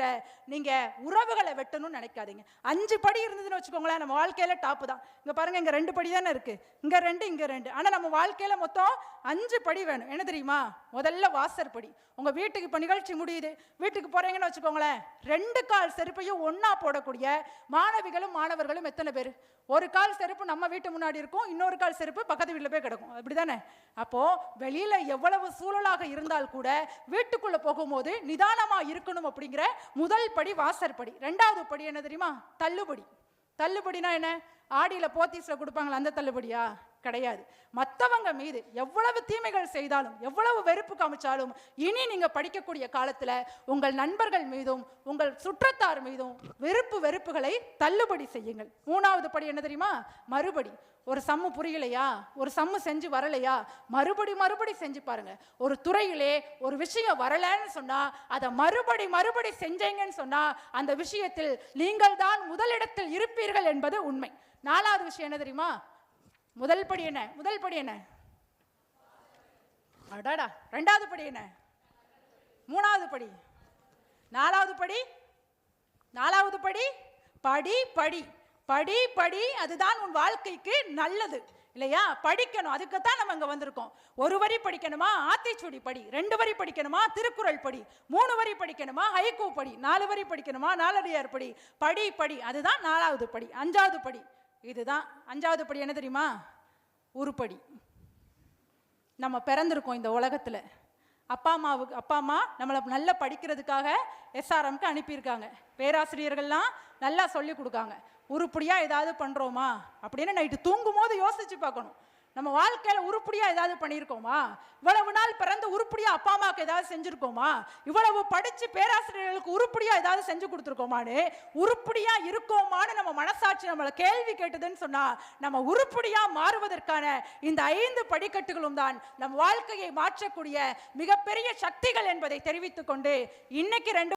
இருக்கிற நீங்க உறவுகளை வெட்டணும்னு நினைக்காதீங்க. அஞ்சு படி இருந்ததுன்னு வச்சுக்கோங்களேன் நம்ம வாழ்க்கையில டாப்பு தான். இங்க பாருங்க இங்க ரெண்டு படி தானே இருக்கு. இங்க ரெண்டு இங்க ரெண்டு. ஆனா நம்ம வாழ்க்கையில மொத்தம் அஞ்சு படி வேணும். என்ன தெரியுமா? முதல்ல வாசற்படி உங்க வீட்டுக்கு இப்போ நிகழ்ச்சி முடியுது. வீட்டுக்கு போறீங்கன்னு வச்சுக்கோங்களேன் ரெண்டு கால் செருப்பையும் ஒன்றா போடக்கூடிய மாணவிகளும் மாணவர்களும் எத்தனை பேர்? ஒரு கால் செருப்பு நம்ம வீட்டு முன்னாடி இருக்கும் இன்னொரு கால் செருப்பு பக்கத்து வீட்டில் போய் கிடக்கும். அப்படி தானே அப்போ வெளியில எவ்வளவு சூழலாக இருந்தால் கூட வீட்டுக்குள்ள போகும்போது நிதானமா இருக்கணும் அப்படிங்கிற முதல் படி வாசற்படி ரெண்டாவது படி என்ன தெரியுமா? தள்ளுபடி. தள்ளுபடினா என்ன? ஆடியில் போத்தீஸில் கொடுப்பாங்களா அந்த தள்ளுபடியா? கிடையாது. மற்றவங்க மீது எவ்வளவு தீமைகள் செய்தாலும் எவ்வளவு வெறுப்பு காமிச்சாலும் இனி நீங்க படிக்கக்கூடிய காலத்துல உங்கள் நண்பர்கள் மீதும் உங்கள் சுற்றத்தார் மீதும் வெறுப்பு வெறுப்புகளை தள்ளுபடி செய்யுங்கள். மூணாவது படி என்ன தெரியுமா? மறுபடி. ஒரு சம்மு புரியலையா? ஒரு சம்மு செஞ்சு வரலையா? மறுபடி மறுபடி செஞ்சு பாருங்க. ஒரு துறையிலே ஒரு விஷயம் வரலன்னு சொன்னா அதை மறுபடி மறுபடி செஞ்சீங்கன்னு சொன்னா அந்த விஷயத்தில் நீங்கள் தான் முதலிடத்தில் இருப்பீர்கள் என்பது உண்மை. நாலாவது விஷயம் என்ன தெரியுமா? முதல் படி என்ன? முதல் படி என்ன? அடாடா ரெண்டாவது படி என்ன? மூணாவது படி. நாலாவது படி? நாலாவது படி? படி படி. படி படி அதுதான் உன் வாழ்க்கைக்கு நல்லது. இல்லையா? படிக்கணும். அதுக்குத்தான் நம்ம இங்கே வந்திருக்கோம். ஒரு வரி படிக்கணுமா? ஆத்திச்சுடி படி. ரெண்டு வரி படிக்கணுமா? திருக்குறள் படி. மூணு வரி படிக்கணுமா? ஹைக்கூ படி. நாலு வரி படிக்கணுமா? நாலடியார் படி. படி படி. அதுதான் நாலாவது படி. அஞ்சாவது படி. இதுதான் அஞ்சாவது படி என்ன தெரியுமா? உருப்படி. நம்ம பிறந்திருக்கோம் இந்த உலகத்துல. அப்பா அம்மாவுக்கு அப்பா அம்மா நம்மளை நல்லா படிக்கிறதுக்காக எஸ்ஆர்எம்க்கு அனுப்பியிருக்காங்க. பேராசிரியர்கள்லாம் நல்லா சொல்லி கொடுக்காங்க. உருப்படியா ஏதாவது பண்றோமா? அப்படின்னு நைட்டு தூங்கும் போது யோசிச்சு பார்க்கணும். நம்ம வாழ்க்கையில உருப்படியா ஏதாவது பண்ணியிருக்கோமா? இவ்வளவு நாள் பிறந்து உருப்படியா அப்பா அம்மாவுக்கு ஏதாவது செஞ்சுருக்கோமா? இவ்வளவு படித்து பேராசிரியர்களுக்கு உருப்படியாக ஏதாவது செஞ்சு கொடுத்துருக்கோமான்னு உருப்படியா இருக்கோமான்னு நம்ம மனசாட்சி நம்மளை கேள்வி கேட்டதுன்னு சொன்னா நம்ம உருப்படியா மாறுவதற்கான இந்த ஐந்து படிக்கட்டுகளும் தான் நம் வாழ்க்கையை மாற்றக்கூடிய மிகப்பெரிய சக்திகள் என்பதை தெரிவித்துக்கொண்டு இன்னைக்கு ரெண்டு